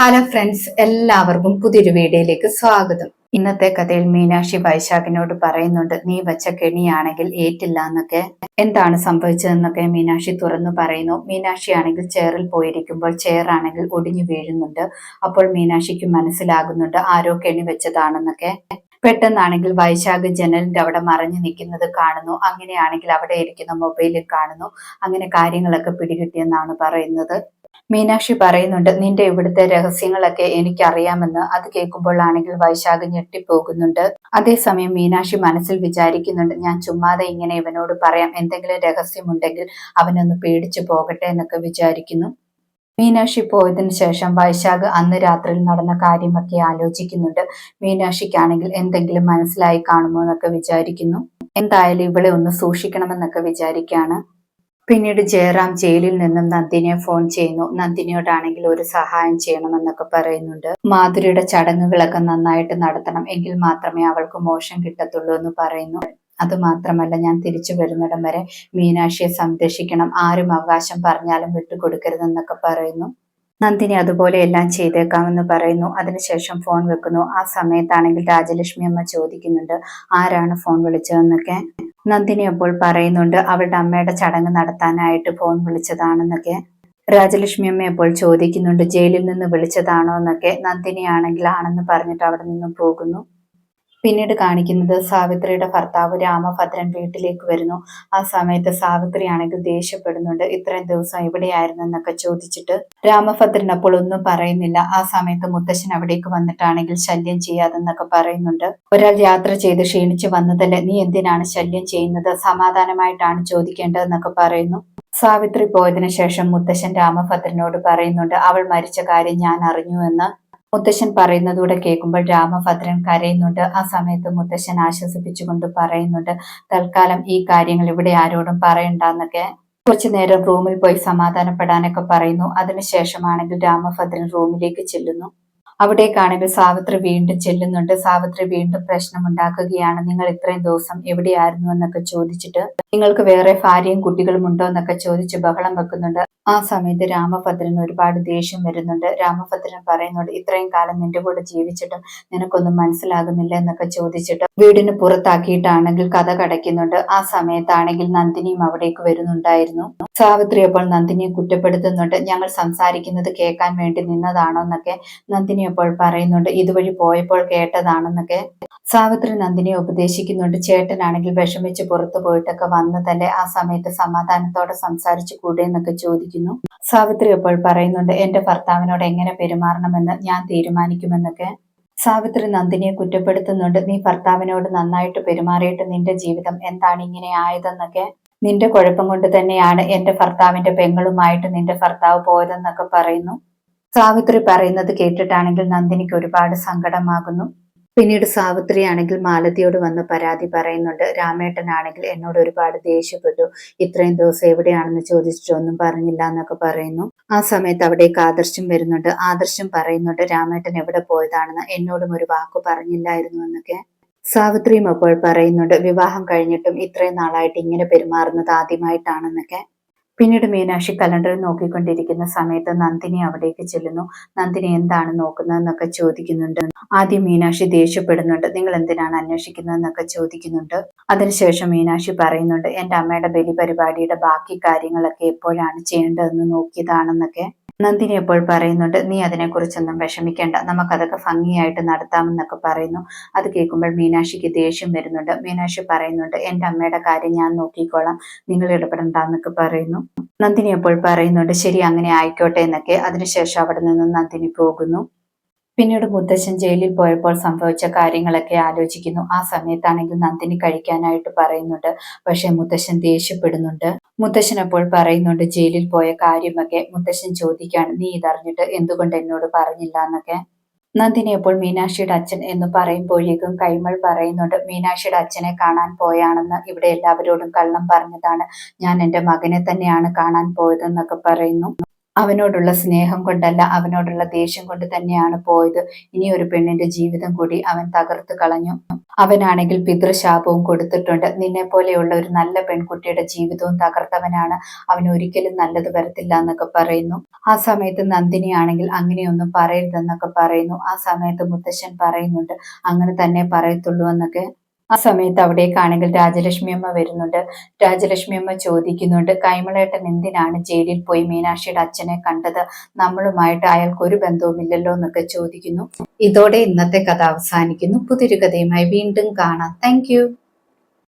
Hello friends എല്ലാവർക്കും പുതിയൊരു വീഡിയോയിലേക്ക് സ്വാഗതം. ഇന്നത്തെ കഥയിൽ മീനാക്ഷി വൈശാഖിനോട് പറയുന്നുണ്ട് നീ വെച്ച കെണിയാണെങ്കിൽ ഏറ്റില്ല എന്നൊക്കെ. എന്താണ് സംഭവിച്ചതെന്നൊക്കെ മീനാക്ഷി തുറന്നു പറയുന്നു. മീനാക്ഷി ആണെങ്കിൽ ചെയറിൽ പോയിരിക്കുമ്പോൾ ചെയർ ആണെങ്കിൽ ഒടിഞ്ഞു വീഴുന്നുണ്ട്. അപ്പോൾ മീനാക്ഷിക്ക് മനസ്സിലാകുന്നുണ്ട് ആരോ കെണി വെച്ചതാണെന്നൊക്കെ. പെട്ടെന്നാണെങ്കിൽ വൈശാഖ് ജനലിന്റെ അവിടെ മറഞ്ഞു നിൽക്കുന്നത് കാണുന്നു. അങ്ങനെയാണെങ്കിൽ അവിടെ ഇരിക്കുന്ന മൊബൈലിൽ കാണുന്നു. അങ്ങനെ കാര്യങ്ങളൊക്കെ പിടികിട്ടിയെന്നാണ് പറയുന്നത്. മീനാക്ഷി പറയുന്നുണ്ട് നിന്റെ ഇവിടുത്തെ രഹസ്യങ്ങളൊക്കെ എനിക്കറിയാമെന്ന്. അത് കേൾക്കുമ്പോഴാണെങ്കിൽ വൈശാഖ് ഞെട്ടിപ്പോകുന്നുണ്ട്. അതേസമയം മീനാക്ഷി മനസ്സിൽ വിചാരിക്കുന്നുണ്ട് ഞാൻ ചുമ്മാതെ ഇങ്ങനെ ഇവനോട് പറയാം. എന്തെങ്കിലും രഹസ്യമുണ്ടെങ്കിൽ അവനൊന്ന് പേടിച്ചു പോകട്ടെ എന്നൊക്കെ വിചാരിക്കുന്നു. മീനാക്ഷി പോയതിനു ശേഷം വൈശാഖ് അന്ന് രാത്രിയിൽ നടന്ന കാര്യമൊക്കെ ആലോചിക്കുന്നുണ്ട്. മീനാക്ഷിക്കാണെങ്കിൽ എന്തെങ്കിലും മനസ്സിലായി കാണുമോ എന്നൊക്കെ വിചാരിക്കുന്നു. എന്തായാലും ഇവളെ ഒന്ന് സൂക്ഷിക്കണമെന്നൊക്കെ വിചാരിക്കുകയാണ്. പിന്നീട് ജയറാം ജയിലിൽ നിന്നും നന്ദിനിയെ ഫോൺ ചെയ്യുന്നു. നന്ദിനിയോടാണെങ്കിൽ ഒരു സഹായം ചെയ്യണമെന്നൊക്കെ പറയുന്നുണ്ട്. മാധുരിയുടെ ചടങ്ങുകളൊക്കെ നന്നായിട്ട് നടത്തണം. എങ്കിൽ മാത്രമേ അവൾക്ക് മോശം കിട്ടത്തുള്ളൂ എന്ന് പറയുന്നു. അത് മാത്രമല്ല ഞാൻ തിരിച്ചു വരുന്നിടം വരെ മീനാക്ഷിയെ സംരക്ഷിക്കണം. ആരും അവകാശം പറഞ്ഞാലും വിട്ടുകൊടുക്കരുതെന്നൊക്കെ പറയുന്നു. നന്ദിനി അതുപോലെ എല്ലാം ചെയ്തേക്കാമെന്ന് പറയുന്നു. അതിനുശേഷം ഫോൺ വെക്കുന്നു. ആ സമയത്താണെങ്കിൽ രാജലക്ഷ്മി അമ്മ ചോദിക്കുന്നുണ്ട് ആരാണ് ഫോൺ വിളിച്ചതെന്നൊക്കെ. നന്ദിനി അപ്പോൾ പറയുന്നുണ്ട് അവളുടെ അമ്മയുടെ ചടങ്ങ് നടത്താനായിട്ട് ഫോൺ വിളിച്ചതാണെന്നൊക്കെ. രാജലക്ഷ്മി അമ്മ അപ്പോൾ ചോദിക്കുന്നുണ്ട് ജയിലിൽ നിന്ന് വിളിച്ചതാണോ? എന്നൊക്കെ. നന്ദിനി ആണെങ്കിൽ ആണെന്ന് പറഞ്ഞിട്ട് അവിടെ നിന്നും പോകുന്നു. പിന്നീട് കാണിക്കുന്നത് സാവിത്രിയുടെ ഭർത്താവ് രാമഭദ്രൻ വീട്ടിലേക്ക് വരുന്നു. ആ സമയത്ത് സാവിത്രിയാണെങ്കിൽ ദേഷ്യപ്പെടുന്നുണ്ട്. ഇത്രയും ദിവസം എവിടെയായിരുന്നു എന്നൊക്കെ ചോദിച്ചിട്ട് രാമഭദ്രൻ അപ്പോൾ ഒന്നും പറയുന്നില്ല. ആ സമയത്ത് മുത്തശ്ശൻ അവിടേക്ക് വന്നിട്ടാണെങ്കിൽ ശല്യം ചെയ്യാതെന്നൊക്കെ പറയുന്നുണ്ട്. ഒരാൾ യാത്ര ചെയ്ത് ക്ഷീണിച്ച് വന്നതല്ലേ? നീ എന്തിനാണ് ശല്യം ചെയ്യുന്നത്? സമാധാനമായിട്ടാണ് ചോദിക്കേണ്ടതെന്നൊക്കെ പറയുന്നു. സാവിത്രി പോയതിനു ശേഷം മുത്തശ്ശൻ രാമഭദ്രനോട് പറയുന്നുണ്ട് അവൾ മരിച്ച കാര്യം ഞാൻ അറിഞ്ഞു എന്ന്. മുത്തശ്ശൻ പറയുന്നതൂടെ കേൾക്കുമ്പോൾ രാമഭദ്രൻ കരയുന്നുണ്ട്. ആ സമയത്ത് മുത്തശ്ശൻ ആശ്വസിപ്പിച്ചുകൊണ്ട് പറയുന്നുണ്ട് തൽക്കാലം ഈ കാര്യങ്ങൾ ഇവിടെ ആരോടും പറയണ്ടെന്നൊക്കെ. കുറച്ചു നേരം റൂമിൽ പോയി സമാധാനപ്പെടാനൊക്കെ പറയുന്നു. അതിനുശേഷമാണെങ്കിൽ രാമഭദ്രൻ റൂമിലേക്ക് ചെല്ലുന്നു. അവിടേക്കാണെങ്കിൽ സാവിത്രി വീണ്ടും ചെല്ലുന്നുണ്ട്. സാവിത്രി വീണ്ടും പ്രശ്നമുണ്ടാക്കുകയാണ്. നിങ്ങൾ ഇത്രയും ദിവസം എവിടെയായിരുന്നു? എന്നൊക്കെ ചോദിച്ചിട്ട് നിങ്ങൾക്ക് വേറെ ഭാര്യയും കുട്ടികളും ഉണ്ടോ എന്നൊക്കെ ചോദിച്ച് ബഹളം വെക്കുന്നുണ്ട്. ആ സമയത്ത് രാമഭദ്രൻ ഒരുപാട് ദേഷ്യം വരുന്നുണ്ട്. രാമഭദ്രൻ പറയുന്നുണ്ട് ഇത്രയും കാലം നിന്റെ കൂടെ ജീവിച്ചിട്ടും നിനക്കൊന്നും മനസ്സിലാകുന്നില്ല എന്നൊക്കെ ചോദിച്ചിട്ട് വീടിന് പുറത്താക്കിയിട്ടാണെങ്കിൽ കഥ കടയ്ക്കുന്നുണ്ട്. ആ സമയത്താണെങ്കിൽ നന്ദിനിയും അവിടേക്ക് വരുന്നുണ്ടായിരുന്നു. സാവിത്രി അപ്പോൾ നന്ദിനിയെ കുറ്റപ്പെടുത്തുന്നുണ്ട്. ഞങ്ങൾ സംസാരിക്കുന്നത് കേൾക്കാൻ വേണ്ടി നിന്നതാണോ എന്നൊക്കെ നന്ദിനി അപ്പോൾ പറയുന്നുണ്ട്. ഇതുവഴി പോയപ്പോൾ കേട്ടതാണെന്നൊക്കെ സാവിത്രി നന്ദിനിയെ ഉപദേശിക്കുന്നുണ്ട്. ചേട്ടനാണെങ്കിൽ വിഷമിച്ച് പുറത്തു പോയിട്ടൊക്കെ വന്നതല്ലേ ആ സമയത്ത് സമാധാനത്തോടെ സംസാരിച്ചു കൂടെ എന്നൊക്കെ ചോദിക്കുന്നു. സാവിത്രി അപ്പോൾ പറയുന്നുണ്ട് എന്റെ ഭർത്താവിനോട് എങ്ങനെ പെരുമാറണമെന്ന് ഞാൻ തീരുമാനിക്കുമെന്നൊക്കെ. സാവിത്രി നന്ദിനിയെ കുറ്റപ്പെടുത്തുന്നുണ്ട് നീ ഭർത്താവിനോട് നന്നായിട്ട് പെരുമാറിയിട്ട് നിന്റെ ജീവിതം എന്താണ് ഇങ്ങനെ ആയതെന്നൊക്കെ. നിന്റെ കുഴപ്പം കൊണ്ട് തന്നെയാണ് എന്റെ ഭർത്താവിന്റെ പെങ്ങളുമായിട്ട് നിന്റെ ഭർത്താവ് പോയതെന്നൊക്കെ പറയുന്നു. സാവിത്രി പറയുന്നത് കേട്ടിട്ടാണെങ്കിൽ നന്ദിനിക്ക് ഒരുപാട് സങ്കടമാകുന്നു. പിന്നീട് സാവിത്രി ആണെങ്കിൽ മാലതിയോട് വന്ന് പരാതി പറയുന്നുണ്ട്. രാമേട്ടനാണെങ്കിൽ എന്നോട് ഒരുപാട് ദേഷ്യപ്പെട്ടു. ഇത്രയും ദിവസം എവിടെയാണെന്ന് ചോദിച്ചിട്ടൊന്നും പറഞ്ഞില്ല എന്നൊക്കെ പറയുന്നു. ആ സമയത്ത് അവിടേക്ക് ആദർശം വരുന്നുണ്ട്. ആദർശം പറയുന്നുണ്ട് രാമേട്ടൻ എവിടെ പോയതാണെന്ന്? എന്നോടും ഒരു വാക്ക് പറഞ്ഞില്ലായിരുന്നു എന്നൊക്കെ. സാവിത്രിയും അപ്പോൾ പറയുന്നുണ്ട് വിവാഹം കഴിഞ്ഞിട്ടും ഇത്രയും നാളായിട്ട് ഇങ്ങനെ പെരുമാറുന്നത് ആദ്യമായിട്ടാണെന്നൊക്കെ. പിന്നീട് മീനാക്ഷി കലണ്ടർ നോക്കിക്കൊണ്ടിരിക്കുന്ന സമയത്ത് നന്ദിനി അവിടേക്ക് ചെല്ലുന്നു. നന്ദിനി എന്താണ് നോക്കുന്നതെന്നൊക്കെ ചോദിക്കുന്നുണ്ട്. ആദ്യം മീനാക്ഷി ദേഷ്യപ്പെടുന്നുണ്ട്. നിങ്ങൾ എന്തിനാണ് അന്വേഷിക്കുന്നതെന്നൊക്കെ ചോദിക്കുന്നുണ്ട്. അതിനുശേഷം മീനാക്ഷി പറയുന്നുണ്ട് എന്റെ അമ്മയുടെ ബലി പരിപാടിയുടെ ബാക്കി കാര്യങ്ങളൊക്കെ എപ്പോഴാണ് ചെയ്യേണ്ടതെന്ന് നോക്കിയതാണെന്നൊക്കെ. നന്ദിനി എപ്പോൾ പറയുന്നുണ്ട് നീ അതിനെക്കുറിച്ചൊന്നും വിഷമിക്കേണ്ട. നമുക്കതൊക്കെ ഭംഗിയായിട്ട് നടത്താമെന്നൊക്കെ പറയുന്നു. അത് കേൾക്കുമ്പോൾ മീനാക്ഷിക്ക് ദേഷ്യം വരുന്നുണ്ട്. മീനാക്ഷി പറയുന്നുണ്ട് എന്റെ അമ്മയുടെ കാര്യം ഞാൻ നോക്കിക്കോളാം. നിങ്ങൾ ഇടപെടണ്ടെന്നൊക്കെ പറയുന്നു. നന്ദിനി അപ്പോൾ പറയുന്നുണ്ട് ശരി അങ്ങനെ ആയിക്കോട്ടെ എന്നൊക്കെ. അതിനുശേഷം അവിടെ നിന്ന് നന്ദിനി പോകുന്നു. പിന്നീട് മുത്തശ്ശൻ ജയിലിൽ പോയപ്പോൾ സംഭവിച്ച കാര്യങ്ങളൊക്കെ ആലോചിക്കുന്നു. ആ സമയത്താണെങ്കിൽ നന്ദിനി കഴിക്കാനായിട്ട് പറയുന്നുണ്ട് പക്ഷെ മുത്തശ്ശൻ ദേഷ്യപ്പെടുന്നുണ്ട്. മുത്തശ്ശൻ അപ്പോൾ പറയുന്നുണ്ട് ജയിലിൽ പോയ കാര്യമൊക്കെ മുത്തശ്ശൻ ചോദിക്കാണ്. നീ ഇതറിഞ്ഞിട്ട് എന്തുകൊണ്ട് എന്നോട് പറഞ്ഞില്ല എന്നൊക്കെ. നന്ദിനി അപ്പോൾ മീനാക്ഷിയുടെ അച്ഛൻ എന്ന് പറയുമ്പോഴേക്കും കൈമൾ പറയുന്നുണ്ട് മീനാക്ഷിയുടെ അച്ഛനെ കാണാൻ പോയാണെന്ന് ഇവിടെ എല്ലാവരോടും കള്ളം പറഞ്ഞതാണ്. ഞാൻ എന്റെ മകനെ തന്നെയാണ് കാണാൻ പോയതെന്നൊക്കെ പറയുന്നു. അവനോടുള്ള സ്നേഹം കൊണ്ടല്ല അവനോടുള്ള ദേഷ്യം കൊണ്ട് തന്നെയാണ് പോയത്. ഇനി ഒരു പെണ്ണിന്റെ ജീവിതം കൂടി അവൻ തകർത്തു കളഞ്ഞു. അവനാണെങ്കിൽ പിതൃശാപവും കൊടുത്തിട്ടുണ്ട്. നിന്നെ പോലെയുള്ള ഒരു നല്ല പെൺകുട്ടിയുടെ ജീവിതവും തകർത്തവനാണ്. അവൻ ഒരിക്കലും നല്ലത് വരത്തില്ല എന്നൊക്കെ പറയുന്നു. ആ സമയത്ത് നന്ദിനി ആണെങ്കിൽ അങ്ങനെയൊന്നും പറയരുതെന്നൊക്കെ പറയുന്നു. ആ സമയത്ത് മുത്തശ്ശൻ പറയുന്നുണ്ട് അങ്ങനെ തന്നെ പറയത്തുള്ളൂ എന്നൊക്കെ. ആ സമയത്ത് അവിടേക്കാണെങ്കിൽ രാജലക്ഷ്മി അമ്മ വരുന്നുണ്ട്. രാജലക്ഷ്മി അമ്മ ചോദിക്കുന്നുണ്ട് കൈമളേട്ടൻ എന്തിനാണ് ജയിലിൽ പോയി മീനാക്ഷിയുടെ അച്ഛനെ കണ്ടത്? നമ്മളുമായിട്ട് അയാൾക്ക് ഒരു ബന്ധവുമില്ലല്ലോ എന്നൊക്കെ ചോദിക്കുന്നു. ഇതോടെ ഇന്നത്തെ കഥ അവസാനിക്കുന്നു. പുതിയൊരു കഥയുമായി വീണ്ടും കാണാം. താങ്ക്